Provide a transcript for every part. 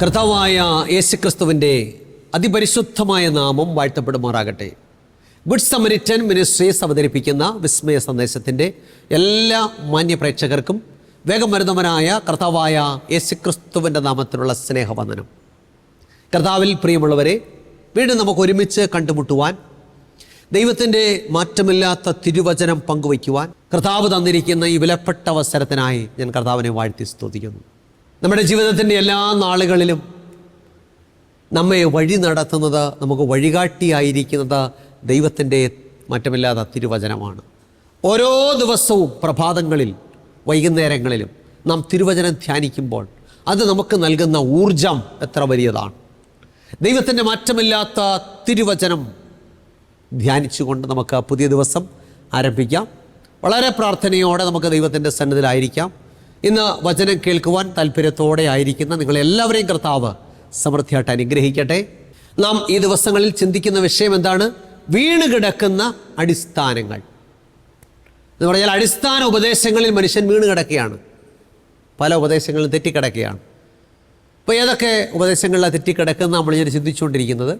കർത്താവായ യേശുക്രിസ്തുവിന്റെ അതിപരിശുദ്ധമായ നാമം വാഴ്ത്തപ്പെടുമാറാകട്ടെ. ഗുഡ് സമരിറ്റൻ മിനിസ്ട്രീസ് അവതരിപ്പിക്കുന്ന വിസ്മയ സന്ദേശത്തിന്റെ എല്ലാ മാന്യപ്രേക്ഷകർക്കും വേഗം വരുന്നവനായ കർത്താവായ യേശുക്രിസ്തുവിന്റെ നാമത്തിലുള്ള സ്നേഹവന്ദനം. കർത്താവിൽ പ്രിയമുള്ളവരെ വീണ്ടും നമുക്ക് ഒരുമിച്ച് കണ്ടുമുട്ടുവാൻ ദൈവത്തിന്റെ മാറ്റമില്ലാത്ത തിരുവചനം പങ്കുവയ്ക്കുവാൻ കർത്താവ് തന്നിരിക്കുന്ന ഈ വിലപ്പെട്ട അവസരത്തിനായി ഞാൻ കർത്താവിനെ വാഴ്ത്തി സ്തുതിക്കുന്നു. നമ്മുടെ ജീവിതത്തിന്റെ എല്ലാ നാളുകളിലും നമ്മെ വഴി നടത്തുന്നത് നമുക്ക് വഴികാട്ടിയായിരിക്കുന്നത് ദൈവത്തിന്റെ മാറ്റമില്ലാത്ത തിരുവചനമാണ്. ഓരോ ദിവസവും പ്രഭാതങ്ങളിൽ വൈകുന്നേരങ്ങളിലും നാം തിരുവചനം ധ്യാനിക്കുമ്പോൾ അത് നമുക്ക് നൽകുന്ന ഊർജം എത്ര വലിയതാണ്. ദൈവത്തിന്റെ മാറ്റമില്ലാത്ത തിരുവചനം ധ്യാനിച്ചുകൊണ്ട് നമുക്ക് പുതിയ ദിവസം ആരംഭിക്കാം. വളരെ പ്രാർത്ഥനയോടെ നമുക്ക് ദൈവത്തിന്റെ സന്നിധിയിലായിരിക്കാം. ഇന്ന് വചനം കേൾക്കുവാൻ താല്പര്യത്തോടെ ആയിരിക്കുന്ന നിങ്ങളെല്ലാവരെയും കർത്താവ് സമൃദ്ധിയായിട്ട് അനുഗ്രഹിക്കട്ടെ. നാം ഈ ദിവസങ്ങളിൽ ചിന്തിക്കുന്ന വിഷയം എന്താണ്? വീണ് കിടക്കുന്ന അടിസ്ഥാനങ്ങൾ. എന്ന് പറഞ്ഞാൽ അടിസ്ഥാന ഉപദേശങ്ങളിൽ മനുഷ്യൻ വീണ് കിടക്കുകയാണ്. പല ഉപദേശങ്ങളും തെറ്റിക്കിടക്കുകയാണ്. അപ്പോൾ ഏതൊക്കെ ഉപദേശങ്ങളിലാണ് തെറ്റിക്കിടക്കുന്ന നമ്മൾ ഞാൻ ചിന്തിച്ചുകൊണ്ടിരിക്കുന്നത്?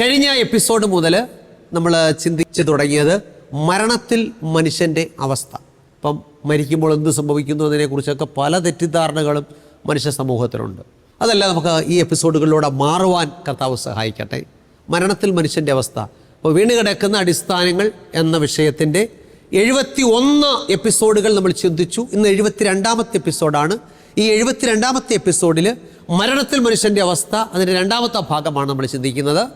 കഴിഞ്ഞ എപ്പിസോഡ് മുതൽ നമ്മൾ ചിന്തിച്ച് തുടങ്ങിയത് മരണത്തിൽ മനുഷ്യന്റെ അവസ്ഥ. ഇപ്പം മരിക്കുമ്പോൾ എന്ത് സംഭവിക്കുന്നു എന്നതിനെക്കുറിച്ചൊക്കെ പല തെറ്റിദ്ധാരണകളും മനുഷ്യ സമൂഹത്തിലുണ്ട്. അതല്ല നമുക്ക് ഈ എപ്പിസോഡുകളിലൂടെ മാറുവാൻ കർത്താവ് സഹായിക്കട്ടെ. മരണത്തിൽ മനുഷ്യന്റെ അവസ്ഥ. അപ്പോൾ വീണ് കിടക്കുന്ന അടിസ്ഥാനങ്ങൾ എന്ന വിഷയത്തിന്റെ എഴുപത്തി ഒന്ന് എപ്പിസോഡുകൾ നമ്മൾ ചിന്തിച്ചു. ഇന്ന് എഴുപത്തി രണ്ടാമത്തെ എപ്പിസോഡാണ്. ഈ എഴുപത്തി രണ്ടാമത്തെ എപ്പിസോഡിൽ മരണത്തിൽ മനുഷ്യന്റെ അവസ്ഥ അതിന്റെ രണ്ടാമത്തെ ഭാഗമാണ് നമ്മൾ ചിന്തിക്കുന്നത്.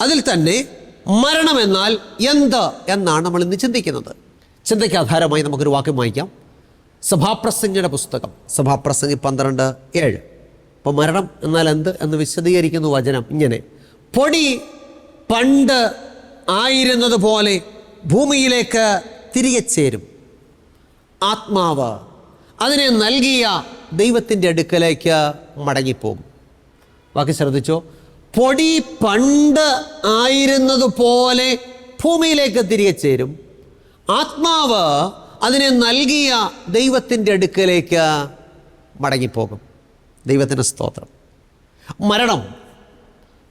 അതിൽ തന്നെ മരണം എന്നാൽ എന്ത് എന്നാണ് നമ്മൾ ഇന്ന് ചിന്തിക്കുന്നത്. ചിന്തയ്ക്ക് ആധാരമായി നമുക്കൊരു വാക്യം വായിക്കാം. സഭാപ്രസംഗിയുടെ പുസ്തകം സഭാപ്രസംഗി പന്ത്രണ്ട് ഏഴ്. അപ്പോൾ മരണം എന്നാൽ എന്ത് എന്ന് വിശദീകരിക്കുന്നു വചനം ഇങ്ങനെ. പൊടി പണ്ട് ആയിരുന്നത് പോലെ ഭൂമിയിലേക്ക് തിരികെ ചേരും. ആത്മാവ് അതിനെ നൽകിയ ദൈവത്തിന്റെ അടുക്കലേക്ക് മടങ്ങിപ്പോകും. ബാക്കി ശ്രദ്ധിച്ചോ? പൊടി പണ്ട് ആയിരുന്നതുപോലെ ഭൂമിയിലേക്ക് തിരികെ ചേരും. ആത്മാവ് അതിനെ നൽകിയ ദൈവത്തിന്റെ അടുക്കലേക്ക് മടങ്ങിപ്പോകും. ദൈവത്തിന്റെ സ്തോത്രം. മരണം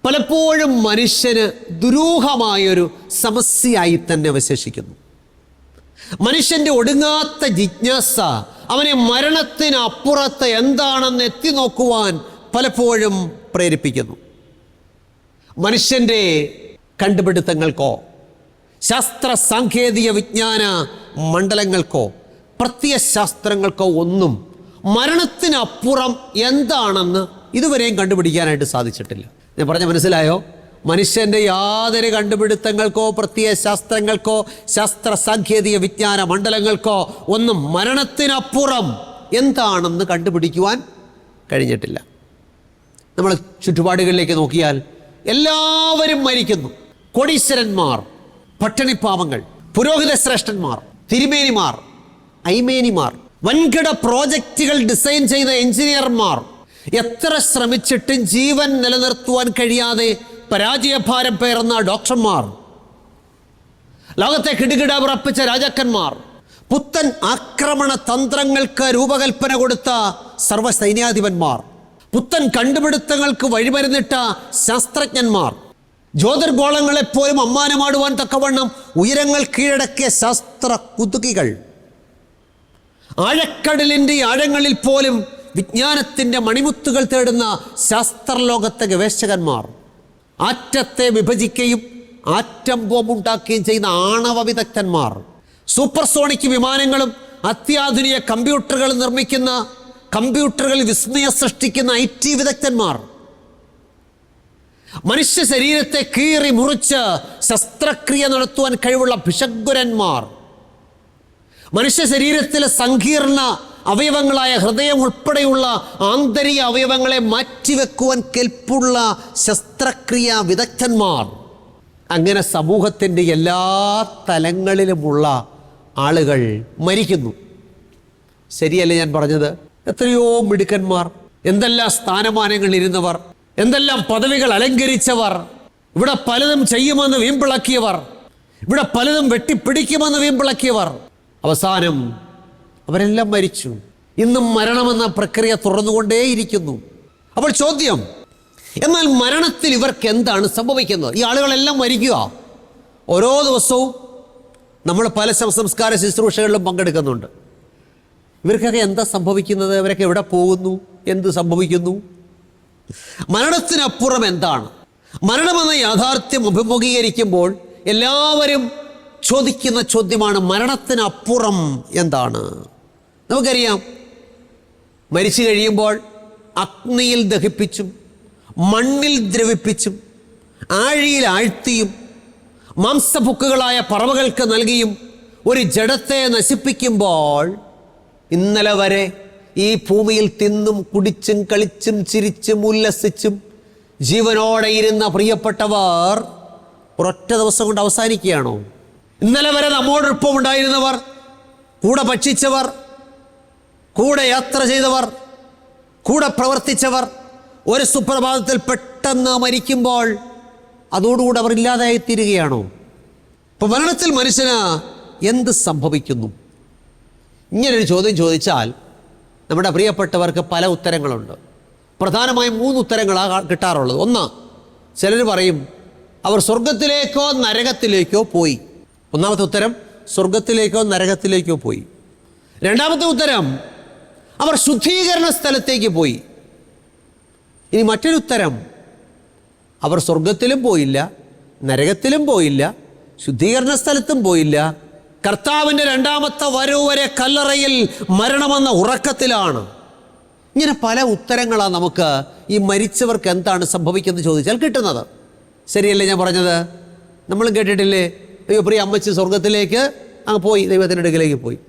പലപ്പോഴും മനുഷ്യന് ദുരൂഹമായൊരു സമസ്യയായി തന്നെ അവശേഷിക്കുന്നു. മനുഷ്യന്റെ ഒടുങ്ങാത്ത ജിജ്ഞാസ അവനെ മരണത്തിനപ്പുറത്ത് എന്താണെന്ന് എത്തി നോക്കുവാൻ പലപ്പോഴും പ്രേരിപ്പിക്കുന്നു. മനുഷ്യന്റെ കണ്ടുപിടുത്തങ്ങൾക്കോ ശാസ്ത്ര സാങ്കേതിക വിജ്ഞാന മണ്ഡലങ്ങൾക്കോ പ്രത്യയശാസ്ത്രങ്ങൾക്കോ ഒന്നും മരണത്തിനപ്പുറം എന്താണെന്ന് ഇതുവരെയും കണ്ടുപിടിക്കാനായിട്ട് സാധിച്ചിട്ടില്ല. ഞാൻ പറഞ്ഞ മനസ്സിലായോ? മനുഷ്യന്റെ യാതൊരു കണ്ടുപിടുത്തങ്ങൾക്കോ പ്രത്യയശാസ്ത്രങ്ങൾക്കോ ശാസ്ത്ര സാങ്കേതിക വിജ്ഞാന മണ്ഡലങ്ങൾക്കോ ഒന്നും മരണത്തിനപ്പുറം എന്താണെന്ന് കണ്ടുപിടിക്കുവാൻ കഴിഞ്ഞിട്ടില്ല. നമ്മൾ ചുറ്റുപാടുകളിലേക്ക് നോക്കിയാൽ എല്ലാവരും മരിക്കുന്നു. കോടീശ്വരന്മാർ പട്ടിണിപ്പാവങ്ങൾ പുരോഹിത ശ്രേഷ്ഠന്മാർ തിരുമേനിമാർ ഐമേനിമാർ വൻകിട പ്രോജക്റ്റുകൾ ഡിസൈൻ ചെയ്ത എഞ്ചിനീയർമാർ എത്ര ശ്രമിച്ചിട്ടും ജീവൻ നിലനിർത്തുവാൻ കഴിയാതെ പരാജയഭാരം പേർന്ന ഡോക്ടർമാർ ലോകത്തെ കിടുകിട ഉറപ്പിച്ച രാജാക്കന്മാർ പുത്തൻ ആക്രമണ തന്ത്രങ്ങൾക്ക് രൂപകൽപ്പന കൊടുത്ത സർവസൈന്യാധിപന്മാർ പുത്തൻ കണ്ടുപിടുത്തങ്ങൾക്ക് വഴിമരുന്നിട്ട ശാസ്ത്രജ്ഞന്മാർ ജ്യോതിർഗോളങ്ങളെപ്പോലും അമ്മാനമാടുവാൻ തക്കവണ്ണം ഉയരങ്ങൾ കീഴടക്കിയ ശാസ്ത്ര കുതുകികൾ. ആഴക്കടലിന്റെ ആഴങ്ങളിൽ പോലും വിജ്ഞാനത്തിന്റെ മണിമുത്തുകൾ തേടുന്ന ശാസ്ത്രലോകത്തെ ഗവേഷകന്മാർ ആറ്റത്തെ വിഭജിക്കുകയും ആറ്റം ബോംബുണ്ടാക്കുകയും ചെയ്യുന്ന ആണവ വിദഗ്ധന്മാർ സൂപ്പർസോണിക് വിമാനങ്ങളും അത്യാധുനിക കമ്പ്യൂട്ടറുകൾ നിർമ്മിക്കുന്ന കമ്പ്യൂട്ടറുകൾ വിസ്മയം സൃഷ്ടിക്കുന്ന ഐ ടി വിദഗ്ധന്മാർ മനുഷ്യ ശരീരത്തെ കീറി മുറിച്ച് ശസ്ത്രക്രിയ നടത്തുവാൻ കഴിവുള്ള ഭിഷഗ്വരന്മാർ. മനുഷ്യ ശരീരത്തിലെ സങ്കീർണ അവയവങ്ങളായ ഹൃദയം ഉൾപ്പെടെയുള്ള ആന്തരിക അവയവങ്ങളെ മാറ്റിവെക്കുവാൻ കെൽപ്പുള്ള ശസ്ത്രക്രിയ വിദഗ്ധന്മാർ. അങ്ങനെ സമൂഹത്തിന്റെ എല്ലാ തലങ്ങളിലുമുള്ള ആളുകൾ മരിക്കുന്നു. ശരിയല്ലേ ഞാൻ പറഞ്ഞത്? എത്രയോ മിടുക്കന്മാർ എന്തെല്ലാം സ്ഥാനമാനങ്ങൾ ഇരുന്നവർ എന്തെല്ലാം പദവികൾ അലങ്കരിച്ചവർ. ഇവിടെ പലതും ചെയ്യുമെന്ന് വീമ്പിളക്കിയവർ. ഇവിടെ പലതും വെട്ടിപ്പിടിക്കുമെന്ന് വീമ്പിളക്കിയവർ. അവസാനം അവരെല്ലാം മരിച്ചു. ഇന്നും മരണമെന്ന പ്രക്രിയ തുറന്നുകൊണ്ടേയിരിക്കുന്നു അപ്പോൾ ചോദ്യം എന്നാൽ മരണത്തിൽ ഇവർക്ക് എന്താണ് സംഭവിക്കുന്നത്? ഈ ആളുകളെല്ലാം മരിക്കുക. ഓരോ ദിവസവും നമ്മൾ പല സംസ്കാര ശുശ്രൂഷകളിലും പങ്കെടുക്കുന്നുണ്ട്. ഇവർക്കൊക്കെ എന്താ സംഭവിക്കുന്നത്? ഇവരൊക്കെ എവിടെ പോകുന്നു? എന്ത് സംഭവിക്കുന്നു? മരണത്തിനപ്പുറം എന്താണ്? മരണമെന്ന യാഥാർത്ഥ്യം അഭിമുഖീകരിക്കുമ്പോൾ എല്ലാവരും ചോദിക്കുന്ന ചോദ്യമാണ് മരണത്തിനപ്പുറം എന്താണ്? നമുക്കറിയാം മരിച്ചു കഴിയുമ്പോൾ അഗ്നിയിൽ ദഹിപ്പിച്ചും മണ്ണിൽ ദ്രവിപ്പിച്ചും ആഴിയിൽ ആഴ്ത്തിയും മാംസഭുക്കുകളായ പറവകൾക്ക് നൽകിയും ഒരു ജഡത്തെ നശിപ്പിക്കുമ്പോൾ ഇന്നലെ വരെ ഈ ഭൂമിയിൽ തിന്നും കുടിച്ചും കളിച്ചും ചിരിച്ചും ഉല്ലസിച്ചും ജീവനോടെ ഇരുന്ന പ്രിയപ്പെട്ടവർ ഒരൊറ്റ ദിവസം കൊണ്ട് അവസാനിക്കുകയാണോ? ഇന്നലെ വരെ നമ്മോടൊപ്പം ഉണ്ടായിരുന്നവർ കൂടെ ഭക്ഷിച്ചവർ കൂടെ യാത്ര ചെയ്തവർ കൂടെ പ്രവർത്തിച്ചവർ ഒരു സുപ്രഭാതത്തിൽ പെട്ടെന്ന് മരിക്കുമ്പോൾ അതോടുകൂടി അവർ ഇല്ലാതായി തീരുകയാണോ ഇപ്പൊ മരണത്തിൽ മനുഷ്യന് എന്ത് സംഭവിക്കുന്നു? ഇങ്ങനൊരു ചോദ്യം ചോദിച്ചാൽ നമ്മുടെ പ്രിയപ്പെട്ടവർക്ക് പല ഉത്തരങ്ങളുണ്ട്. പ്രധാനമായും മൂന്ന് ഉത്തരങ്ങളാണ് കിട്ടാറുള്ളത്. ഒന്ന് ചിലർ പറയും അവർ സ്വർഗത്തിലേക്കോ നരകത്തിലേക്കോ പോയി. ഒന്നാമത്തെ ഉത്തരം സ്വർഗത്തിലേക്കോ നരകത്തിലേക്കോ പോയി. രണ്ടാമത്തെ ഉത്തരം അവർ ശുദ്ധീകരണ സ്ഥലത്തേക്ക് പോയി. ഇനി മറ്റൊരു ഉത്തരം അവർ സ്വർഗത്തിലും പോയില്ല നരകത്തിലും പോയില്ല ശുദ്ധീകരണ സ്ഥലത്തും പോയില്ല. കർത്താവിന്റെ രണ്ടാമത്തെ വരവ് വരെ കല്ലറയിൽ മരണമെന്ന ഉറക്കത്തിലാണ്. ഇങ്ങനെ പല ഉത്തരങ്ങളാണ് നമുക്ക് ഈ മരിച്ചവർക്ക് എന്താണ് സംഭവിക്കുന്നത് ചോദിച്ചാൽ കിട്ടുന്നത്. ശരിയല്ലേ ഞാൻ പറഞ്ഞത്? നമ്മൾ കേട്ടിട്ടില്ലേ? അയ്യോ പ്രിയ അമ്മച്ചി സ്വർഗത്തിലേക്ക് അങ്ങ് പോയി ദൈവത്തിന്റെ അടുക്കിലേക്ക് പോയി.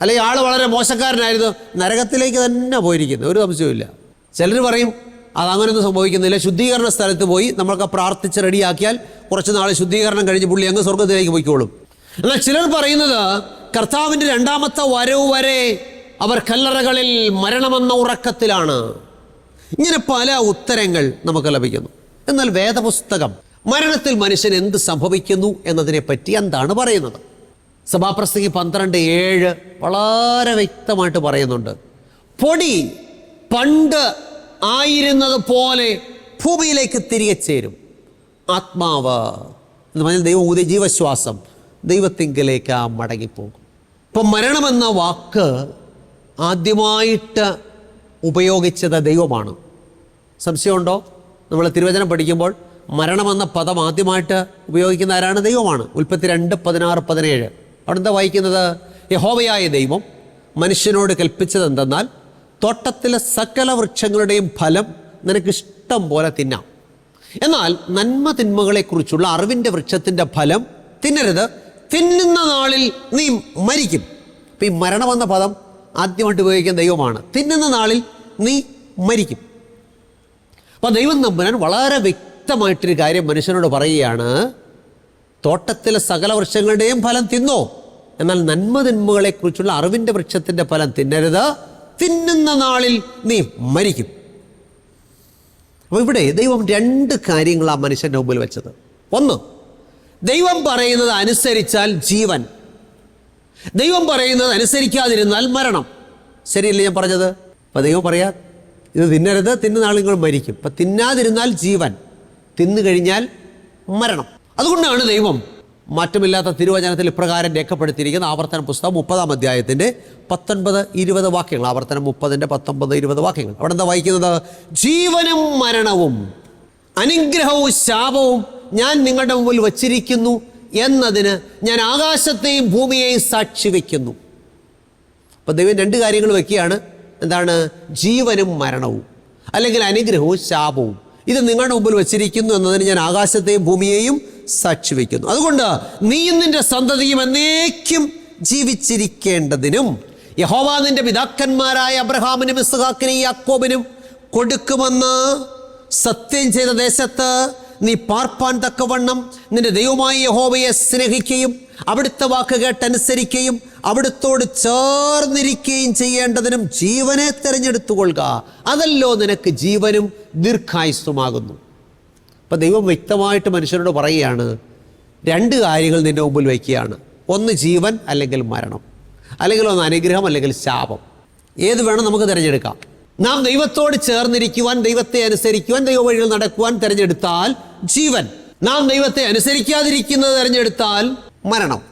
അല്ലെങ്കിൽ ആൾ വളരെ മോശക്കാരനായിരുന്നു നരകത്തിലേക്ക് തന്നെ പോയിരിക്കുന്നത് ഒരു സംശയവുമില്ല. ചിലർ പറയും അത് അങ്ങനെയൊന്നും സംഭവിക്കുന്നില്ല ശുദ്ധീകരണ സ്ഥലത്ത് പോയി നമ്മൾക്ക് പ്രാർത്ഥിച്ച് റെഡിയാക്കിയാൽ കുറച്ച് നാൾ ശുദ്ധീകരണം കഴിഞ്ഞ് പുള്ളി അങ്ങ് സ്വർഗത്തിലേക്ക് പോയിക്കോളും. എന്നാൽ ചിലർ പറയുന്നത് കർത്താവിന്റെ രണ്ടാമത്തെ വരവ് വരെ അവർ കല്ലറകളിൽ മരണമെന്ന ഉറക്കത്തിലാണ്. ഇങ്ങനെ പല ഉത്തരങ്ങൾ നമുക്ക് ലഭിക്കുന്നു. എന്നാൽ വേദപുസ്തകം മരണത്തിൽ മനുഷ്യൻ എന്ത് സംഭവിക്കുന്നു എന്നതിനെ പറ്റി എന്താണ് പറയുന്നത്? സഭാപ്രസംഗി പന്ത്രണ്ട് ഏഴ് വളരെ വ്യക്തമായിട്ട് പറയുന്നുണ്ട്. പൊടി പണ്ട് ആയിരുന്നത് പോലെ ഭൂമിയിലേക്ക് തിരികെ ചേരും. ആത്മാവ് എന്ന് പറഞ്ഞാൽ ദൈവം ഊതിയ ജീവശ്വാസം. ദൈവത്തിങ്കിലേക്ക് ആ മടങ്ങിപ്പോകും. ഇപ്പം മരണമെന്ന വാക്ക് ആദ്യമായിട്ട് ഉപയോഗിച്ചത് ദൈവമാണ്. സംശയമുണ്ടോ? നമ്മൾ തിരുവചനം പഠിക്കുമ്പോൾ മരണമെന്ന പദം ആദ്യമായിട്ട് ഉപയോഗിക്കുന്ന ആരാണ്? ദൈവമാണ്. ഉൽപ്പത്തി രണ്ട് പതിനാറ് പതിനേഴ്. അവിടെ എന്താ വായിക്കുന്നത്? യഹോവയായ ദൈവം മനുഷ്യനോട് കൽപ്പിച്ചത് എന്തെന്നാൽ തോട്ടത്തിലെ സകല വൃക്ഷങ്ങളുടെയും ഫലം നിനക്ക് ഇഷ്ടം പോലെ തിന്നാം. എന്നാൽ നന്മ തിന്മകളെക്കുറിച്ചുള്ള അറിവിന്റെ വൃക്ഷത്തിന്റെ ഫലം തിന്നരുത്. തിന്നുന്ന നാളിൽ നീ മരിക്കും. ഈ മരണമെന്ന പദം ആദ്യമായിട്ട് ഉപയോഗിക്കുന്ന ദൈവമാണ്. തിന്നുന്ന നാളിൽ നീ മരിക്കും. അപ്പോൾ ദൈവം നമ്പുരാൻ വളരെ വ്യക്തമായിട്ടൊരു കാര്യം മനുഷ്യനോട് പറയുകയാണ് തോട്ടത്തിലെ സകല വൃക്ഷങ്ങളുടെയും ഫലം തിന്നോ. എന്നാൽ നന്മ തിന്മകളെക്കുറിച്ചുള്ള അറിവിന്റെ വൃക്ഷത്തിന്റെ ഫലം തിന്നരുത്. തിന്നുന്ന നാളിൽ നീ മരിക്കും. അപ്പോൾ ഇവിടെ ദൈവം രണ്ട് കാര്യങ്ങളാണ് മനുഷ്യന്റെ മുമ്പിൽ വെച്ചത്. ഒന്ന് ദൈവം പറയുന്നത് അനുസരിച്ചാൽ ജീവൻ. ദൈവം പറയുന്നത് അനുസരിക്കാതിരുന്നാൽ മരണം. ശരിയല്ലേ ഞാൻ പറഞ്ഞത്? അപ്പം ദൈവം പറയാ ഇത് തിന്നരുത് തിന്നുന്ന ആൾ നിങ്ങൾ മരിക്കും. അപ്പം തിന്നാതിരുന്നാൽ ജീവൻ തിന്നു കഴിഞ്ഞാൽ മരണം. അതുകൊണ്ടാണ് ദൈവം മാറ്റമില്ലാത്ത തിരുവചനത്തിൽ ഇപ്രകാരം രേഖപ്പെടുത്തിയിരിക്കുന്ന ആവർത്തന പുസ്തകം മുപ്പതാം അധ്യായത്തിന്റെ പത്തൊൻപത് ഇരുപത് വാക്യങ്ങൾ. ആവർത്തനം മുപ്പതിന്റെ പത്തൊമ്പത് ഇരുപത് വാക്യങ്ങൾ. അവിടെ എന്താ വായിക്കുന്നത്? ജീവനും മരണവും അനുഗ്രഹവും ശാപവും ഞാൻ നിങ്ങളുടെ മുമ്പിൽ വച്ചിരിക്കുന്നു എന്നതിന് ഞാൻ ആകാശത്തെയും ഭൂമിയെയും സാക്ഷി വയ്ക്കുന്നു. അപ്പോൾ ദൈവം രണ്ട് കാര്യങ്ങൾ വെക്കുകയാണ്. എന്താണ്? ജീവനും മരണവും. അല്ലെങ്കിൽ അനുഗ്രഹവും ശാപവും. ഇത് നിങ്ങളുടെ മുമ്പിൽ വച്ചിരിക്കുന്നു എന്നതിന് ഞാൻ ആകാശത്തെയും ഭൂമിയെയും സാക്ഷി വയ്ക്കുന്നു. അതുകൊണ്ട് നീയും നിന്റെ സന്തതിയും എന്നേക്കും ജീവിച്ചിരിക്കേണ്ടതിനും യഹോവ നിന്റെ പിതാക്കന്മാരായ അബ്രഹാമിനും ഇസ്ഹാക്കിനും യാക്കോബിനും കൊടുക്കുമെന്ന് സത്യം ചെയ്ത ദേശത്ത് നീ പാർപ്പാൻ തക്കവണ്ണം നിന്റെ ദൈവമായ യഹോവയെ സ്നേഹിക്കുകയും അവിടുത്തെ വാക്ക് കേട്ടനുസരിക്കുകയും അവിടുത്തോട് ചേർന്നിരിക്കുകയും ചെയ്യേണ്ടതിനും ജീവനെ തിരഞ്ഞെടുത്തുകൊള്ളുക. അതല്ലോ നിനക്ക് ജീവനും ദീർഘായുസ്തുമാകുന്നു അപ്പം ദൈവം വ്യക്തമായിട്ട് മനുഷ്യരോട് പറയുകയാണ് രണ്ട് കാര്യങ്ങൾ നിന്റെ മുമ്പിൽ വയ്ക്കുകയാണ്. ഒന്ന് ജീവൻ അല്ലെങ്കിൽ മരണം. അല്ലെങ്കിൽ ഒന്ന് അനുഗ്രഹം അല്ലെങ്കിൽ ശാപം. ഏത് വേണം നമുക്ക് തിരഞ്ഞെടുക്കാം. നാം ദൈവത്തോട് ചേർന്നിരിക്കുവാൻ ദൈവത്തെ അനുസരിക്കുവാൻ ദൈവ വഴികൾ നടക്കുവാൻ തിരഞ്ഞെടുത്താൽ ജീവൻ. നാം ദൈവത്തെ അനുസരിക്കാതിരിക്കുന്നത് തിരഞ്ഞെടുത്താൽ മരണം.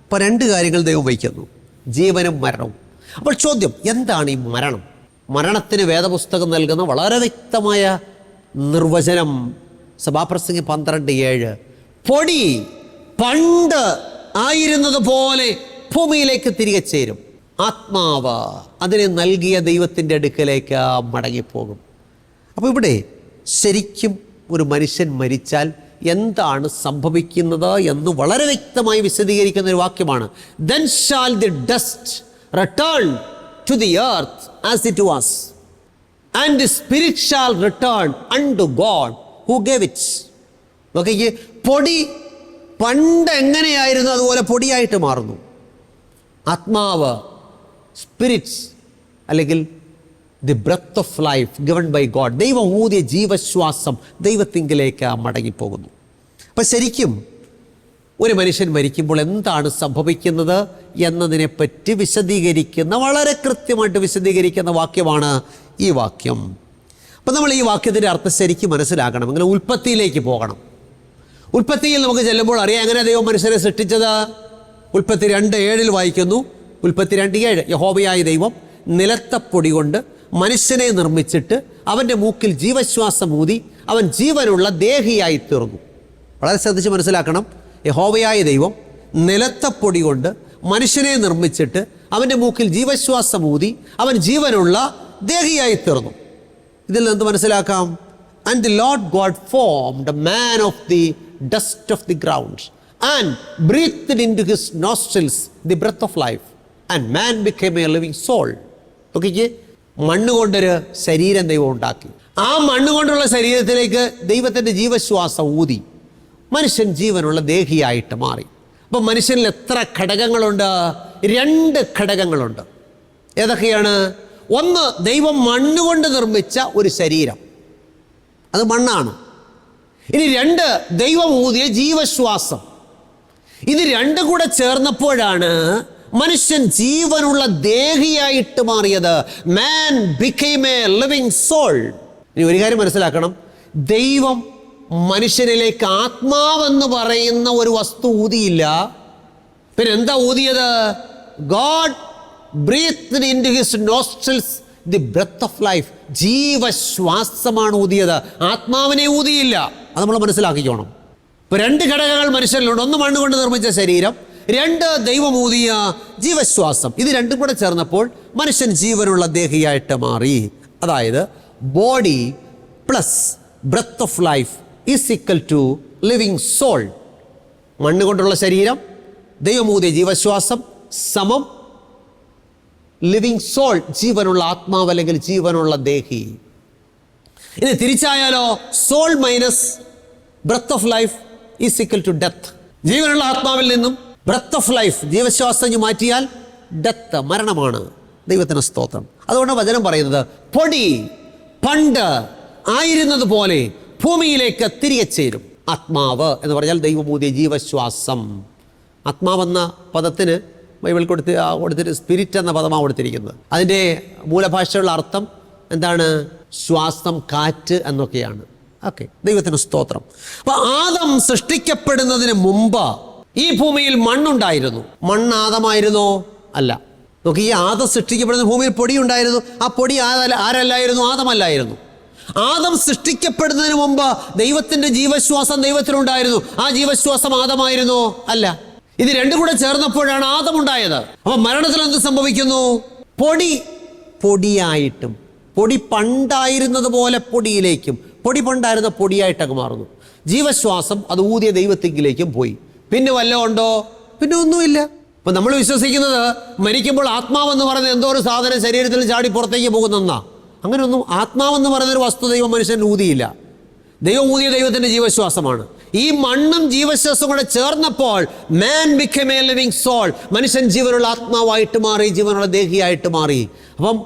ഇപ്പൊ രണ്ട് കാര്യങ്ങൾ ദൈവം വഹിക്കുന്നു. ജീവനും മരണവും. അപ്പോൾ ചോദ്യം എന്താണ് ഈ മരണം? മരണത്തിന് വേദപുസ്തകം നൽകുന്ന വളരെ വ്യക്തമായ നിർവചനം. സഭാപ്രസംഗി പന്ത്രണ്ട് ഏഴ്. പൊടി പണ്ട് ആയിരുന്നത് പോലെ ഭൂമിയിലേക്ക് തിരികെ ചേരും. ആത്മാവ്. അതിനെ നൽകിയ ദൈവത്തിന്റെ അടുക്കലേക്ക് മടങ്ങിപ്പോകും. അപ്പോൾ ഇവിടെ ശരിക്കും ഒരു മനുഷ്യൻ മരിച്ചാൽ എന്താണ് സംഭവിക്കുന്നത് എന്ന് വളരെ വ്യക്തമായി വിശദീകരിക്കുന്ന ഒരു വാക്യമാണ്. Then shall the dust return to the earth as it was and the spirit shall return unto God who gave its നോക്കിക്ക് പൊടി പണ്ട് എങ്ങനെയായിരുന്നു അതുപോലെ പൊടിയായിട്ട് മാറുന്നു. ആത്മാവ് സ്പിരിറ്റ്സ് അല്ലെങ്കിൽ the breath of life given by God ദൈവം ഊതിയ ജീവശ്വാസം ദൈവത്തിങ്കിലേക്ക് മടങ്ങിപ്പോകുന്നു. അപ്പം ശരിക്കും ഒരു മനുഷ്യൻ മരിക്കുമ്പോൾ എന്താണ് സംഭവിക്കുന്നത് എന്നതിനെപ്പറ്റി വിശദീകരിക്കുന്ന വളരെ കൃത്യമായിട്ട് വിശദീകരിക്കുന്ന വാക്യമാണ് ഈ വാക്യം. അപ്പം നമ്മൾ ഈ വാക്യത്തിന്റെ അർത്ഥം ശരിക്കും മനസ്സിലാക്കണമെങ്കിൽ ഉൽപ്പത്തിയിലേക്ക് പോകണം. ഉൽപ്പത്തിയിൽ നമുക്ക് ചെല്ലുമ്പോൾ അറിയാം എങ്ങനെ ദൈവം മനുഷ്യരെ സൃഷ്ടിച്ചത്? ഉൽപ്പത്തി രണ്ട് ഏഴിൽ വായിക്കുന്നു ഉൽപ്പത്തി രണ്ട് ഏഴ്. യഹോബയായ ദൈവം നിലത്തപ്പൊടി കൊണ്ട് മനുഷ്യനെ നിർമ്മിച്ചിട്ട് അവന്റെ മൂക്കിൽ ജീവശ്വാസം ഊതി അവൻ ജീവനുള്ള ദേഹിയായി തീർന്നു. വളരെ ശ്രദ്ധിച്ച് മനസ്സിലാക്കണം. യഹോവയായ ദൈവം നിലത്തപ്പൊടി കൊണ്ട് മനുഷ്യനെ നിർമ്മിച്ചിട്ട് അവന്റെ മൂക്കിൽ ജീവശ്വാസം ഊതി അവൻ ജീവനുള്ള ദേഹിയായി തീർന്നു. ഇതിൽ നിന്ന് മനസ്സിലാക്കാം? And the Lord God form the man of the dust of the ground and breathe into his nostrils the breath of life and man became a living soul നോക്കിക്ക് മണ്ണ് കൊണ്ടൊരു ശരീരം ദൈവം ഉണ്ടാക്കി. ആ മണ്ണ് കൊണ്ടുള്ള ശരീരത്തിലേക്ക് ദൈവത്തിന്റെ ജീവശ്വാസം ഊതി. മനുഷ്യൻ ജീവനുള്ള ദേഹിയായിട്ട് മാറി. അപ്പം മനുഷ്യനിൽ എത്ര ഘടകങ്ങളുണ്ട്? രണ്ട് ഘടകങ്ങളുണ്ട്. ഏതൊക്കെയാണ്? ഒന്ന് ദൈവം മണ്ണുകൊണ്ട് നിർമ്മിച്ച ഒരു ശരീരം. അത് മണ്ണാണ്. ഇനി രണ്ട് ദൈവം ഊതിയ ജീവശ്വാസം. ഇത് രണ്ടും കൂടെ ചേർന്നപ്പോഴാണ് മനുഷ്യൻ ജീവനുള്ള ദേഹിയായിട്ട് മാറിയത് man became a living soul ഇനി ഒരു കാര്യം മനസ്സിലാക്കണം. ദൈവം മനുഷ്യനിലേക്ക് ആത്മാവെന്ന് പറയുന്ന ഒരു വസ്തു ഊതിയില്ല. പിന്നെ എന്താ ഊതിയത്? God breathe into his nostrils the breath of life ജീവശ്വാസമാണ് ഊതിയത്. ആത്മാവിനെ ഊതിയില്ല. അത് നമ്മൾ മനസ്സിലാക്കിക്കോണം. ഇപ്പൊ രണ്ട് ഘടകങ്ങൾ മനുഷ്യനിലുണ്ട്. ഒന്ന് മണ്ണ് കൊണ്ട് നിർമ്മിച്ച ശരീരം രണ്ട് ദൈവമൂതിയ ജീവശ്വാസം. ഇത് രണ്ടും കൂടെ ചേർന്നപ്പോൾ മനുഷ്യൻ ജീവനുള്ള ദേഹിയായിട്ട് മാറി. അതായത് body plus breath of life is equal to living soul. മണ്ണ് കൊണ്ടുള്ള ശരീരം ദൈവമൂതിയ ജീവശ്വാസം സമം ലിവിങ് സോൾ ജീവനുള്ള ആത്മാവ് അല്ലെങ്കിൽ ജീവനുള്ള ദേഹി. ഇനി തിരിച്ചായാലോ soul minus breath of life is equal to death. ജീവനുള്ള ആത്മാവിൽ നിന്നും ബ്രത്ത് ഓഫ് ലൈഫ് ജീവശ്വാസം മാറ്റിയാൽ ഡെത്ത് മരണമാണ്. ദൈവത്തിന് സ്തോത്രം. അതുകൊണ്ട് വചനം പറയുന്നത് പൊടി പണ്ട് ആയിരുന്നത് പോലെ ഭൂമിയിലേക്ക് തിരികെ ചേരും. ആത്മാവ് എന്ന് പറഞ്ഞാൽ ദൈവമൂതിയ ജീവശ്വാസം. ആത്മാവെന്ന പദത്തിന് ബൈബിൾ കൊടുത്ത് കൊടുത്തിട്ട് സ്പിരിറ്റ് എന്ന പദമാണ് കൊടുത്തിരിക്കുന്നത്. അതിന്റെ മൂലഭാഷയുള്ള അർത്ഥം എന്താണ്? ശ്വാസം കാറ്റ് എന്നൊക്കെയാണ്. ഓക്കെ ദൈവത്തിന് സ്തോത്രം. അപ്പോൾ ആദം സൃഷ്ടിക്കപ്പെടുന്നതിന് മുമ്പ് ഈ ഭൂമിയിൽ മണ്ണുണ്ടായിരുന്നു. മണ്ണ് ആദമായിരുന്നോ അല്ല. നോക്കി ഈ ആദം സൃഷ്ടിക്കപ്പെടുന്ന ഭൂമിയിൽ പൊടി ഉണ്ടായിരുന്നു ആ പൊടി ആരല്ല ആരല്ലായിരുന്നു? ആദമല്ലായിരുന്നു. ആദം സൃഷ്ടിക്കപ്പെടുന്നതിന് മുമ്പ് ദൈവത്തിന്റെ ജീവശ്വാസം ദൈവത്തിനുണ്ടായിരുന്നു ആ ജീവശ്വാസം ആദമായിരുന്നു? അല്ല. ഇത് രണ്ടും കൂടെ ചേർന്നപ്പോഴാണ് ആദം ഉണ്ടായത് അപ്പൊ മരണത്തിൽ എന്ത് സംഭവിക്കുന്നു? പൊടി പൊടിയായിട്ടും പൊടി പണ്ടായിരുന്നത് പോലെ പൊടിയിലേക്കും പൊടി പണ്ടായിരുന്ന പൊടിയായിട്ടൊക്കെ മാറുന്നു. ജീവശ്വാസം അത് ഊതിയ ദൈവത്തെങ്കിലേക്കും പോയി. പിന്നെ വല്ലതും ഉണ്ടോ? പിന്നെ ഒന്നുമില്ല. ഇപ്പൊ നമ്മൾ വിശ്വസിക്കുന്നത് മരിക്കുമ്പോൾ ആത്മാവെന്ന് പറയുന്ന എന്തോ ഒരു സാധനം ശരീരത്തിൽ ചാടി പുറത്തേക്ക് പോകുന്നെന്നാ. അങ്ങനെയൊന്നും ആത്മാവെന്ന് പറയുന്ന ഒരു വസ്തു ദൈവം മനുഷ്യൻ ഊതിയില്ല. ദൈവം ഊതിയ ദൈവത്തിന്റെ ജീവശ്വാസമാണ്. ഈ മണ്ണും ജീവശ്വാസം കൂടെ ചേർന്നപ്പോൾ man become a living soul മനുഷ്യൻ ജീവനുള്ള ആത്മാവായിട്ട് മാറി ജീവനുള്ള ദേഹിയായിട്ട് മാറി. അപ്പം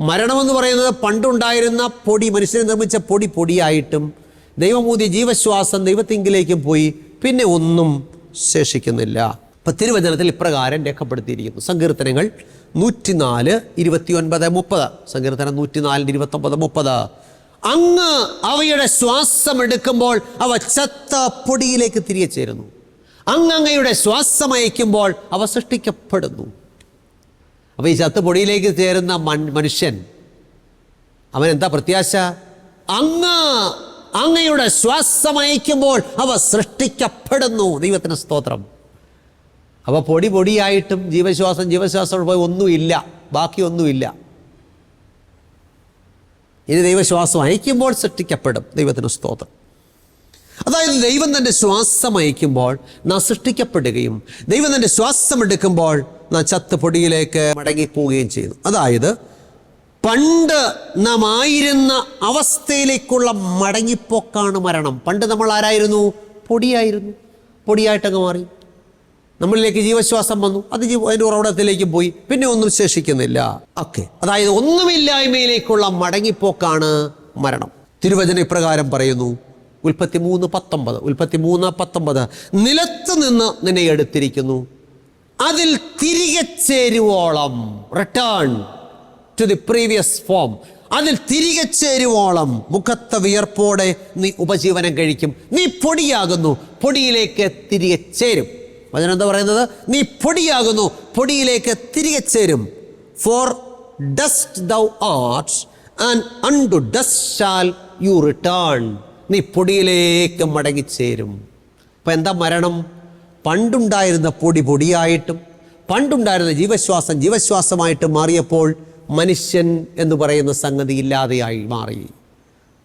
മരണമെന്ന് പറയുന്നത് പണ്ടുണ്ടായിരുന്ന പൊടി മനുഷ്യനെ നിർമ്മിച്ച പൊടി പൊടിയായിട്ടും ദൈവമൂതി ജീവശ്വാസം ദൈവത്തിങ്കിലേക്കും പോയി. പിന്നെ ഒന്നും ശേഷിക്കുന്നില്ല. അപ്പം തിരുവചനത്തിൽ ഇപ്രകാരം രേഖപ്പെടുത്തിയിരിക്കുന്നു. സങ്കീർത്തനങ്ങൾ നൂറ്റിനാല് ഇരുപത്തിയൊൻപത് മുപ്പത്. സങ്കീർത്തനം നൂറ്റിനാലിന്റെ ഇരുപത്തൊമ്പത് മുപ്പത്. അങ്ങ് അവയുടെ ശ്വാസം എടുക്കുമ്പോൾ അവ ചത്ത പൊടിയിലേക്ക് തിരികെ ചേരുന്നു. അങ്ങ് അങ്ങയുടെ ശ്വാസം അയക്കുമ്പോൾ അവ സൃഷ്ടിക്കപ്പെടുന്നു. അപ്പോൾ ഈ ചത്ത പൊടിയിലേക്ക് ചേരുന്ന മൺ മനുഷ്യൻ അവൻ എന്താ പ്രത്യാശ? അങ്ങ് അങ്ങയുടെ ശ്വാസം അയക്കുമ്പോൾ അവ സൃഷ്ടിക്കപ്പെടുന്നു. ദൈവത്തിന് സ്തോത്രം. അവ പൊടി പൊടിയായിട്ടും ജീവശ്വാസം ജീവശ്വാസം പോയി ഒന്നുമില്ല. ബാക്കിയൊന്നുമില്ല. ഇനി ദൈവശ്വാസം അയക്കുമ്പോൾ സൃഷ്ടിക്കപ്പെടും. ദൈവത്തിന് സ്തോത്രം. അതായത് ദൈവം തന്റെ ശ്വാസം അയക്കുമ്പോൾ നാം സൃഷ്ടിക്കപ്പെടുകയും ദൈവം തന്റെ ശ്വാസം എടുക്കുമ്പോൾ നാം ചത്ത് പൊടിയിലേക്ക് മടങ്ങിപ്പോവുകയും ചെയ്യുന്നു. അതായത് പണ്ട് നമായിരുന്ന ആയിരുന്ന അവസ്ഥയിലേക്കുള്ള മടങ്ങിപ്പോക്കാണ് മരണം. പണ്ട് നമ്മൾ ആരായിരുന്നു? പൊടിയായിരുന്നു. പൊടിയായിട്ടങ്ങ് മാറി. നമ്മളിലേക്ക് ജീവശ്വാസം വന്നു. അത് ജീവ അതിന്റെ ഉറവിടത്തിലേക്ക് പോയി. പിന്നെ ഒന്നും ശേഷിക്കുന്നില്ല. ഓക്കെ. അതായത് ഒന്നുമില്ലായ്മയിലേക്കുള്ള മടങ്ങിപ്പോക്കാണ് മരണം. തിരുവചന ഇപ്രകാരം പറയുന്നു. ഉൽപ്പത്തി മൂന്ന് പത്തൊമ്പത്. ഉൽപ്പത്തി മൂന്ന് പത്തൊമ്പത്. നിലത്ത് നിന്ന് നിന്നെ എടുത്തിരിക്കുന്നു. അതിൽ തിരികെ ചേരുവോളം. Return to the previous form അതിൽ തിരികെ ചേരുവോളം മുഖത്ത വിയർപ്പോടെ നീ ഉപജീവനം കഴിക്കും. നീ പൊടിയാകുന്നു പൊടിയിലേക്ക് തിരികെ ചേരും. വചനം എന്താ പറയുന്നത്? നീ പൊടിയാകുന്നു പൊടിയിലേക്ക് തിരികെ ചേരും. For dust thou art and unto dust shall you return നീ പൊടിയിലേക്ക് മടങ്ങിച്ചേരും അപ്പം എന്താ മരണം? പണ്ടുണ്ടായിരുന്ന പൊടി പൊടിയായിട്ടും പണ്ടുണ്ടായിരുന്ന ജീവശ്വാസം ജീവശ്വാസമായിട്ട് മാറിയപ്പോൾ മനുഷ്യൻ എന്ന് പറയുന്ന സംഗതി ഇല്ലാതെയായി മാറി.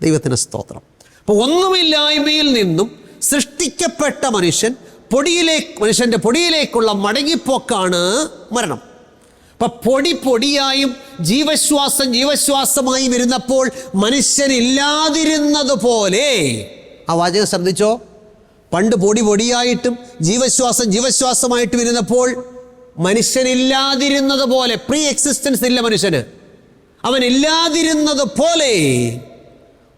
ദൈവത്തിന് സ്തോത്രം. അപ്പോൾ ഒന്നുമില്ലായ്മയിൽ നിന്നും സൃഷ്ടിക്കപ്പെട്ട മനുഷ്യൻ പൊടിയിലേക്ക് മനുഷ്യന്റെ പൊടിയിലേക്കുള്ള മടങ്ങിപ്പോക്കാണ് മരണം. അപ്പൊ പൊടി പൊടിയായും ജീവശ്വാസം ജീവശ്വാസമായി വരുന്നപ്പോൾ മനുഷ്യനില്ലാതിരുന്നത് പോലെ ആ വാചകം ശ്രദ്ധിച്ചോ? പണ്ട് പൊടി പൊടിയായിട്ടും ജീവശ്വാസം ജീവശ്വാസമായിട്ട് വരുന്നപ്പോൾ മനുഷ്യനില്ലാതിരുന്നത് പോലെ പ്രീ എക്സിസ്റ്റൻസ് ഇല്ല മനുഷ്യന്. അവൻ ഇല്ലാതിരുന്നത് പോലെ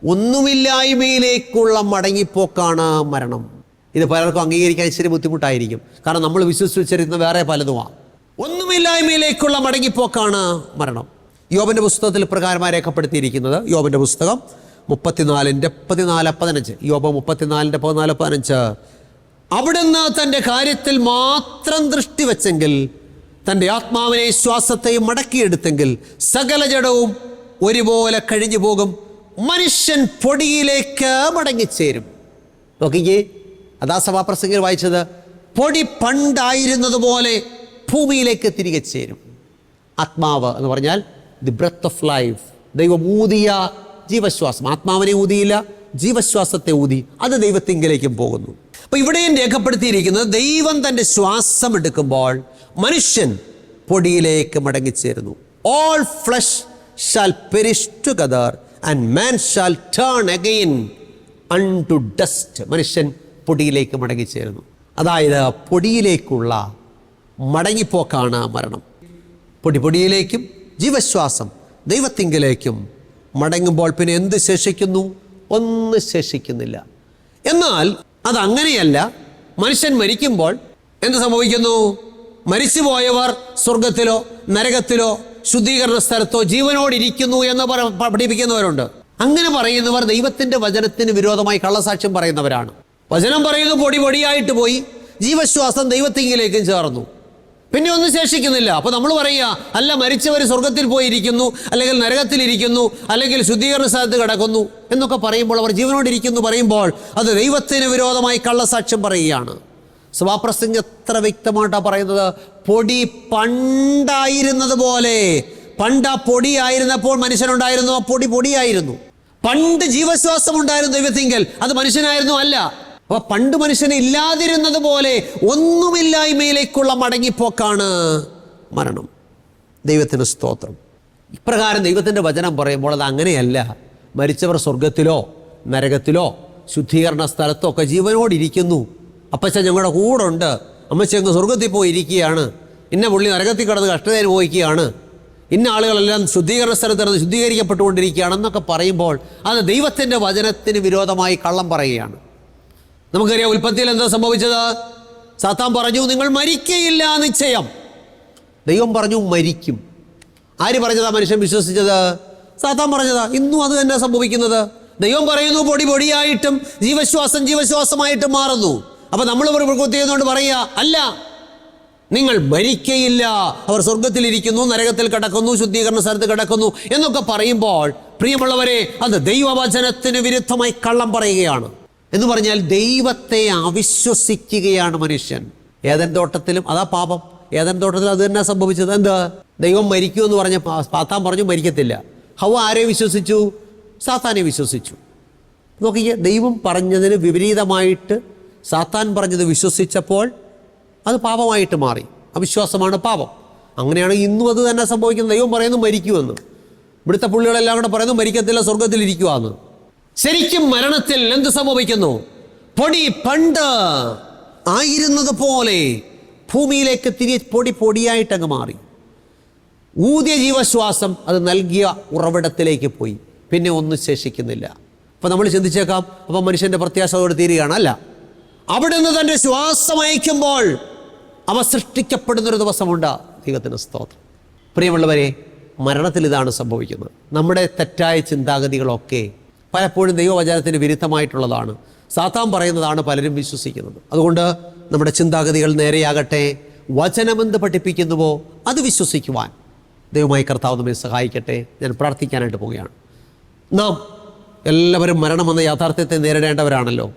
ഒന്നുമില്ലായ്മയിലേക്കുള്ള മടങ്ങിപ്പോക്കാണ് മരണം. ഇത് പലർക്കും അംഗീകരിക്കാൻ ഇച്ചിരി ബുദ്ധിമുട്ടായിരിക്കും. കാരണം നമ്മൾ വിശ്വസിച്ചിരുന്ന വേറെ പലതുമാണ് ഒന്നുമില്ലായ്മയിലേക്കുള്ള മടങ്ങിപ്പോക്കാണ് മരണം. യോബന്റെ പുസ്തകത്തിൽ പ്രകാരമായി രേഖപ്പെടുത്തിയിരിക്കുന്നത് യോബന്റെ പുസ്തകം മുപ്പത്തിനാലിന്റെ പതിനാല് പതിനഞ്ച്. യോബ മുപ്പത്തിനാലിന്റെ പതിനാല് പതിനഞ്ച്. അവിടുന്ന് തന്റെ കാര്യത്തിൽ മാത്രം ദൃഷ്ടി വച്ചെങ്കിൽ തന്റെ ആത്മാവിനെ ശ്വാസത്തെയും മടക്കിയെടുത്തെങ്കിൽ സകല ജഡവും ഒരുപോലെ കഴിഞ്ഞു പോകും. മനുഷ്യൻ പൊടിയിലേക്ക് മടങ്ങിച്ചേരും. നോക്കിക്കേ അതാ സഭാപ്രസംഗർ വായിച്ചത്. പൊടി പണ്ടായിരുന്നതുപോലെ ഭൂമിയിലേക്ക് തിരികെ ചേരും. ആത്മാവ് എന്ന് പറഞ്ഞാൽ ദി ബ്രത്ത് ഓഫ് ലൈഫ് ദൈവം ഊതിയ ജീവശ്വാസം. ആത്മാവിനെ ഊതിയില്ല ജീവശ്വാസത്തെ ഊതി അത് ദൈവത്തിങ്കിലേക്കും പോകുന്നു. അപ്പൊ ഇവിടെയും രേഖപ്പെടുത്തിയിരിക്കുന്നത് ദൈവം തന്റെ ശ്വാസം എടുക്കുമ്പോൾ മനുഷ്യൻ പൊടിയിലേക്ക് മടങ്ങിച്ചേരുന്നു. All flesh shall perish together and man shall turn again unto dust മനുഷ്യൻ പൊടിയിലേക്ക് മടങ്ങിച്ചേരുന്നു. അതായത് പൊടിയിലേക്കുള്ള മടങ്ങിപ്പോക്കാണ് മരണം. പൊടി പൊടിയിലേക്കും ജീവശ്വാസം ദൈവത്തിങ്കിലേക്കും മടങ്ങുമ്പോൾ പിന്നെ എന്ത് ശേഷിക്കുന്നു? ഒന്നും ശേഷിക്കുന്നില്ല. എന്നാൽ അതങ്ങനെയല്ല മനുഷ്യൻ മരിക്കുമ്പോൾ എന്ത് സംഭവിക്കുന്നു? മരിച്ചുപോയവർ സ്വർഗത്തിലോ നരകത്തിലോ ശുദ്ധീകരണ സ്ഥലത്തോ ജീവനോടിരിക്കുന്നു എന്ന് പറ- പഠിപ്പിക്കുന്നവരുണ്ട്. അങ്ങനെ പറയുന്നവർ ദൈവത്തിന്റെ വചനത്തിന് വിരോധമായി കള്ളസാക്ഷ്യം പറയുന്നവരാണ്. വചനം പറയുന്നു പൊടി പൊടിയായിട്ട് പോയി. ജീവശ്വാസം ദൈവത്തിങ്കിലേക്കും ചേർന്നു. പിന്നെ ഒന്നും ശേഷിക്കുന്നില്ല. അപ്പൊ നമ്മൾ പറയുക അല്ല മരിച്ചവർ സ്വർഗത്തിൽ പോയിരിക്കുന്നു അല്ലെങ്കിൽ നരകത്തിലിരിക്കുന്നു അല്ലെങ്കിൽ ശുദ്ധീകരണ സ്ഥലത്ത് കിടക്കുന്നു എന്നൊക്കെ പറയുമ്പോൾ അവർ ജീവനോടിരിക്കുന്നു പറയുമ്പോൾ അത് ദൈവത്തിന് വിരോധമായി കള്ളസാക്ഷ്യം പറയുകയാണ്. സഭാപ്രസംഗം എത്ര വ്യക്തമായിട്ടാണ് പറയുന്നത്? പൊടി പണ്ടായിരുന്നത് പോലെ പണ്ട് ആ പൊടിയായിരുന്നപ്പോൾ മനുഷ്യനുണ്ടായിരുന്നു ആ പൊടി പൊടിയായിരുന്നു. പണ്ട് ജീവശ്വാസം ഉണ്ടായിരുന്നു ദൈവത്തിങ്കൽ അത് മനുഷ്യനായിരുന്നു അല്ല. അപ്പൊ പണ്ട് മനുഷ്യന് ഇല്ലാതിരുന്നത് പോലെ ഒന്നുമില്ലായ്മയിലേക്കുള്ള മടങ്ങിപ്പോക്കാണ് മരണം. ദൈവത്തിന് സ്തോത്രം. ഇപ്രകാരം ദൈവത്തിന്റെ വചനം പറയുമ്പോൾ അത് അങ്ങനെയല്ല. മരിച്ചവർ സ്വർഗത്തിലോ നരകത്തിലോ ശുദ്ധീകരണ സ്ഥലത്തോ ഒക്കെ ജീവനോടിരിക്കുന്നു. അപ്പച്ച ഞങ്ങളുടെ കൂടെ ഉണ്ട് അമ്മച്ച അങ്ങ് സ്വർഗത്തിൽ പോയി ഇരിക്കുകയാണ്. ഇന്ന പുള്ളി നരകത്തിൽ കിടന്ന് കഷ്ടത പോയിക്കുകയാണ് ഇന്ന ആളുകളെല്ലാം ശുദ്ധീകരണ സ്ഥലത്ത് കിടന്ന് ശുദ്ധീകരിക്കപ്പെട്ടുകൊണ്ടിരിക്കുകയാണെന്നൊക്കെ പറയുമ്പോൾ അത് ദൈവത്തിന്റെ വചനത്തിന് വിരോധമായി കള്ളം പറയുകയാണ്. നമുക്കറിയാം ഉൽപ്പത്തിയിൽ എന്താ സംഭവിച്ചത്? സാത്താൻ പറഞ്ഞു നിങ്ങൾ മരിക്കയില്ല നിശ്ചയം. ദൈവം പറഞ്ഞു മരിക്കും. ആര് പറഞ്ഞതാ മനുഷ്യൻ വിശ്വസിച്ചത്? സാത്താൻ പറഞ്ഞതാ ഇന്നും അത് തന്നെ സംഭവിക്കുന്നത്. ദൈവം പറയുന്നു പൊടി പൊടിയായിട്ടും ജീവശ്വാസം ജീവശ്വാസമായിട്ടും മാറുന്നു. അപ്പൊ നമ്മൾ കൊത്തിയതുകൊണ്ട് പറയുക അല്ല നിങ്ങൾ മരിക്കയില്ല. അവർ സ്വർഗത്തിലിരിക്കുന്നു നരകത്തിൽ കിടക്കുന്നു ശുദ്ധീകരണ സ്ഥലത്ത് കിടക്കുന്നു. എന്നൊക്കെ പറയുമ്പോൾ പ്രിയമുള്ളവരെ അത് ദൈവവചനത്തിന് വിരുദ്ധമായി കള്ളം പറയുകയാണ്. എന്ന് പറഞ്ഞാൽ ദൈവത്തെ അവിശ്വസിക്കുകയാണ് മനുഷ്യൻ. ഏതൻ തോട്ടത്തിലും അതാ പാപം. ഏതൻ തോട്ടത്തിൽ അത് തന്നെ സംഭവിച്ചത്? എന്താ? ദൈവം മരിക്കുമെന്ന് പറഞ്ഞ സാത്താൻ പറഞ്ഞു മരിക്കത്തില്ല. ഹൗ ആരെ വിശ്വസിച്ചു? സാത്താനെ വിശ്വസിച്ചു. നോക്കിയ ദൈവം പറഞ്ഞതിന് വിപരീതമായിട്ട് സാത്താൻ പറഞ്ഞത് വിശ്വസിച്ചപ്പോൾ അത് പാപമായിട്ട് മാറി. അവിശ്വാസമാണ് പാപം. അങ്ങനെയാണ് ഇന്നും അത് തന്നെ സംഭവിക്കുന്നത്. ദൈവം പറയുന്നു മരിക്കുമെന്ന് ഇവിടുത്തെ പുള്ളികളെല്ലാം കൂടെ പറയുന്നു മരിക്കത്തില്ല സ്വർഗത്തിലിരിക്കുവാന്ന് ശരിക്കും മരണത്തിൽ എന്ത് സംഭവിക്കുന്നു? പൊടി പണ്ട് ആയിരുന്നത് പോലെ ഭൂമിയിലേക്ക് തിരികെ പൊടി പൊടിയായിട്ട് അങ്ങ് മാറി. ഊതിയ ജീവശ്വാസം അത് നൽകിയ ഉറവിടത്തിലേക്ക് പോയി. പിന്നെ ഒന്നും ശേഷിക്കുന്നില്ല. അപ്പോൾ നമ്മൾ ചിന്തിച്ചേക്കാം അപ്പം മനുഷ്യന്റെ പ്രത്യാശയോട് തീരുകയാണ് അല്ല നിന്ന് തന്റെ ശ്വാസം അയക്കുമ്പോൾ അവ സൃഷ്ടിക്കപ്പെടുന്നൊരു ദിവസമുണ്ട്. ദൈവത്തിന് സ്തോത്രം. പ്രിയമുള്ളവരെ മരണത്തിൽ ഇതാണ് സംഭവിക്കുന്നത്. നമ്മുടെ തെറ്റായ ചിന്താഗതികളൊക്കെ പലപ്പോഴും ദൈവവചനത്തിന് വിരുദ്ധമായിട്ടുള്ളതാണ്. സാത്താൻ പറയുന്നതാണ് പലരും വിശ്വസിക്കുന്നത്. അതുകൊണ്ട് നമ്മുടെ ചിന്താഗതികൾ നേരെയാകട്ടെ. വചനമെന്ത് പഠിപ്പിക്കുന്നുവോ അത് വിശ്വസിക്കുവാൻ ദൈവമായി കർത്താവ് നമ്മെ സഹായിക്കട്ടെ. ഞാൻ പ്രാർത്ഥിക്കാനായിട്ട് പോവുകയാണ്. നാം എല്ലാവരും മരണമെന്ന യാഥാർത്ഥ്യത്തെ നേരിടേണ്ടവരാണല്ലോ.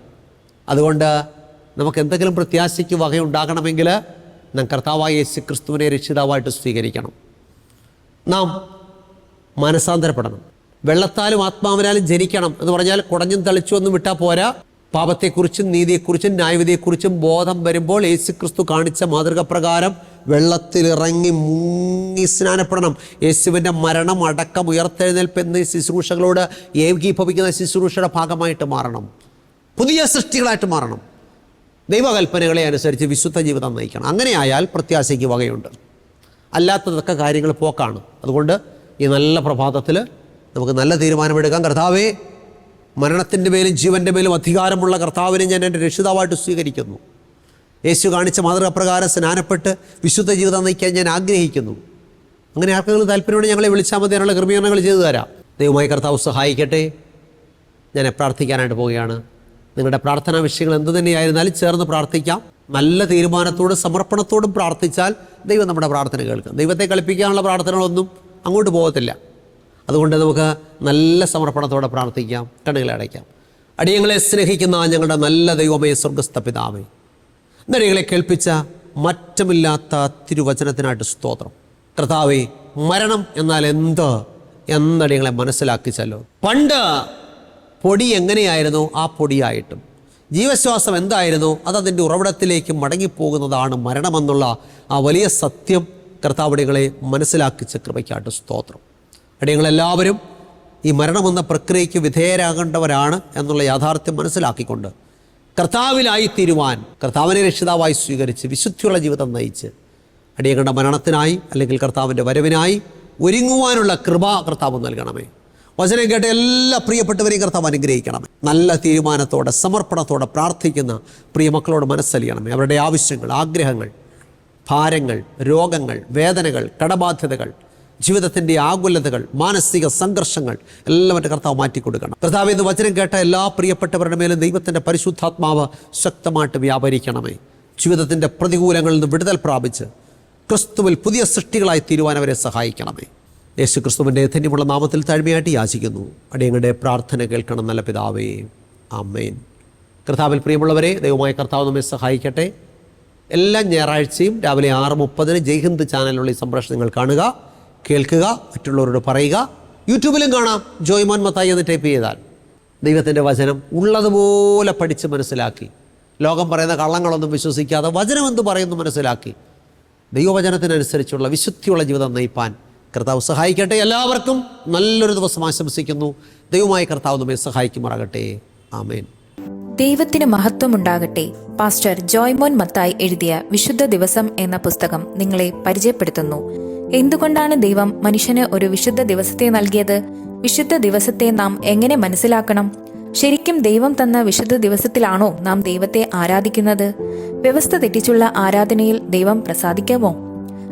അതുകൊണ്ട് നമുക്ക് എന്തെങ്കിലും പ്രത്യാശയ്ക്ക് വകയുണ്ടാകണമെങ്കിൽ നാം കർത്താവായ യേശു ക്രിസ്തുവിനെ രക്ഷിതാവായിട്ട് സ്വീകരിക്കണം. നാം മനസാന്തരപ്പെടണം വെള്ളത്താലും ആത്മാവിനാലും ജനിക്കണം എന്ന് പറഞ്ഞാൽ കുടഞ്ഞും തളിച്ചു ഒന്നും വിട്ടാൽ പോരാ. പാപത്തെക്കുറിച്ചും നീതിയെക്കുറിച്ചും ന്യായവിധിയെക്കുറിച്ചും ബോധം വരുമ്പോൾ യേശു ക്രിസ്തു കാണിച്ച മാതൃക പ്രകാരം വെള്ളത്തിലിറങ്ങി മുങ്ങി സ്നാനപ്പെടണം. യേശുവിന്റെ മരണം അടക്കം ഉയർത്തെഴുന്നേൽപ്പ് എന്നീ ശുശ്രൂഷകളോട് ഏകീഭവിക്കുന്ന ശുശ്രൂഷയുടെ ഭാഗമായിട്ട് മാറണം. പുതിയ സൃഷ്ടികളായിട്ട് മാറണം. ദൈവകൽപ്പനകളെ അനുസരിച്ച് വിശുദ്ധ ജീവിതം നയിക്കണം. അങ്ങനെയായാൽ പ്രത്യാശയ്ക്ക് വകയുണ്ട്. അല്ലാത്തതൊക്കെ കാര്യങ്ങൾ പോക്കാണ്. അതുകൊണ്ട് ഈ നല്ല പ്രഭാതത്തിൽ നമുക്ക് നല്ല തീരുമാനമെടുക്കാം. കർത്താവേ മരണത്തിന്റെ മേലും ജീവന്റെ മേലും അധികാരമുള്ള കർത്താവിനെ ഞാൻ എന്റെ രക്ഷിതാവായിട്ട് സ്വീകരിക്കുന്നു. യേശു കാണിച്ച മാതൃകപ്രകാരം സ്നാനപ്പെട്ട് വിശുദ്ധ ജീവിതം നയിക്കാൻ ഞാൻ ആഗ്രഹിക്കുന്നു. അങ്ങനെ ആർക്കെങ്കിലും താല്പര്യമുണ്ട് ഞങ്ങളെ വിളിച്ചാൽ മതി. അതിനുള്ള ക്രമീകരണങ്ങൾ ചെയ്തു തരാം. ദൈവമായി കർത്താവ് സഹായിക്കട്ടെ. ഞാൻ പ്രാർത്ഥിക്കാനായിട്ട് പോവുകയാണ്. നിങ്ങളുടെ പ്രാർത്ഥനാ വിഷയങ്ങൾ എന്തു തന്നെയായിരുന്നാലും ചേർന്ന് പ്രാർത്ഥിക്കാം. നല്ല തീരുമാനത്തോടും സമർപ്പണത്തോടും പ്രാർത്ഥിച്ചാൽ ദൈവം നമ്മുടെ പ്രാർത്ഥന കേൾക്കും. ദൈവത്തെ കളിപ്പിക്കാനുള്ള പ്രാർത്ഥനകളൊന്നും അങ്ങോട്ട് പോകത്തില്ല. അതുകൊണ്ട് നമുക്ക് നല്ല സമർപ്പണത്തോടെ പ്രാർത്ഥിക്കാം കണ്ണുകളെ അടയ്ക്കാം. അടിയങ്ങളെ സ്നേഹിക്കുന്ന ഞങ്ങളുടെ നല്ല ദൈവമേ സ്വർഗസ്ഥ പിതാവേ നടികളെ കേൾപ്പിച്ച മറ്റമില്ലാത്ത തിരുവചനത്തിനായിട്ട് സ്തോത്രം. കർത്താവേ മരണം എന്നാൽ എന്ത് എന്നടിയങ്ങളെ മനസ്സിലാക്കിച്ചല്ലോ. പണ്ട് പൊടി എങ്ങനെയായിരുന്നു? ആ പൊടിയായിട്ടും. ജീവശ്വാസം എന്തായിരുന്നു? അത് അതിന്റെ ഉറവിടത്തിലേക്ക് മടങ്ങിപ്പോകുന്നതാണ് മരണമെന്നുള്ള ആ വലിയ സത്യം കർത്താവടികളെ മനസ്സിലാക്കിച്ച കൃപയ്ക്കായിട്ട് സ്തോത്രം. അടിയങ്ങളെല്ലാവരും ഈ മരണമെന്ന പ്രക്രിയയ്ക്ക് വിധേയരാകേണ്ടവരാണ് എന്നുള്ള യാഥാർത്ഥ്യം മനസ്സിലാക്കിക്കൊണ്ട് കർത്താവിലായി തീരുവാൻ കർത്താവിനെ രക്ഷിതാവായി സ്വീകരിച്ച് വിശുദ്ധിയുള്ള ജീവിതം നയിച്ച് അടിയങ്ങളുടെ മരണത്തിനായി അല്ലെങ്കിൽ കർത്താവിന്റെ വരവിനായി ഒരുങ്ങുവാനുള്ള കൃപ കർത്താവ് നൽകണമേ. വചനം കേട്ട എല്ലാ പ്രിയപ്പെട്ടവരെയും കർത്താവ് അനുഗ്രഹിക്കണമേ. നല്ല തീരുമാനത്തോടെ സമർപ്പണത്തോടെ പ്രാർത്ഥിക്കുന്ന പ്രിയമക്കളോട് മനസ്സലിയണമേ. അവരുടെ ആവശ്യങ്ങൾ ആഗ്രഹങ്ങൾ ഭാരങ്ങൾ രോഗങ്ങൾ വേദനകൾ കടബാധ്യതകൾ ജീവിതത്തിന്റെ ആകുലതകൾ മാനസിക സംഘർഷങ്ങൾ എല്ലാം എന്റെ കർത്താവ് മാറ്റിക്കൊടുക്കണം. കർത്താവ് എന്ന് വചനം കേട്ട എല്ലാ പ്രിയപ്പെട്ടവരുടെ മേലും ദൈവത്തിന്റെ പരിശുദ്ധാത്മാവ് ശക്തമായിട്ട് വ്യാപരിക്കണമേ. ജീവിതത്തിന്റെ പ്രതികൂലങ്ങളിൽ നിന്ന് വിടുതൽ പ്രാപിച്ച് ക്രിസ്തുവിൽ പുതിയ സൃഷ്ടികളായി തീരുവാൻ അവരെ സഹായിക്കണമേ. യേശു ക്രിസ്തുവിന്റെ ധന്യമുള്ള നാമത്തിൽ താഴ്മയായിട്ട് യാചിക്കുന്നു. അടിയങ്ങളുടെ പ്രാർത്ഥന കേൾക്കണം നല്ല പിതാവേ. അമ്മേൻ കർത്താവിൽ പ്രിയമുള്ളവരെ ദൈവമായ കർത്താവ് നമ്മെ സഹായിക്കട്ടെ. എല്ലാ ഞായറാഴ്ചയും രാവിലെ ആറ് മുപ്പതിന് ജയ്ഹിന്ദ് ചാനലിലുള്ള ഈ സംപ്രേഷണം നിങ്ങൾ കാണുക. കേൾക്കുക മറ്റുള്ളവരോട് പറയുക. യൂട്യൂബിലും കാണാം. ജോയ്മോൻ മത്തായി എന്ന് ടൈപ്പ് ചെയ്താൽ. ദൈവത്തിന്റെ വചനം ഉള്ളതുപോലെ പഠിച്ച് മനസ്സിലാക്കി. ലോകം പറയുന്ന കള്ളങ്ങളൊന്നും വിശ്വസിക്കാതെ വചനം എന്ത് പറയുന്നു മനസ്സിലാക്കി. ദൈവവചനത്തിനനുസരിച്ചുള്ള വിശുദ്ധിയുള്ള ജീവിതം നയിപ്പാൻ കർത്താവ് സഹായിക്കട്ടെ. എല്ലാവർക്കും നല്ലൊരു ദിവസം ആശംസിക്കുന്നു. ദൈവമായ കർത്താവ് നമ്മെ സഹായിക്കുമാറാകട്ടെ. ആമേൻ. ദൈവത്തിന് മഹത്വമുണ്ടാകട്ടെ. പാസ്റ്റർ ജോയ്മോൻ മത്തായി എഴുതിയ വിശുദ്ധ ദിവസം എന്ന പുസ്തകം നിങ്ങളെ പരിചയപ്പെടുത്തുന്നു. എന്തുകൊണ്ടാണ് ദൈവം മനുഷ്യന് ഒരു വിശുദ്ധ ദിവസത്തെ നൽകിയത്? വിശുദ്ധ ദിവസത്തെ നാം എങ്ങനെ മനസ്സിലാക്കണം? ശരിക്കും ദൈവം തന്ന വിശുദ്ധ ദിവസത്തിലാണോ നാം ദൈവത്തെ ആരാധിക്കുന്നത്? വ്യവസ്ഥ തെറ്റിച്ചുള്ള ആരാധനയിൽ ദൈവം പ്രസാദിക്കാമോ?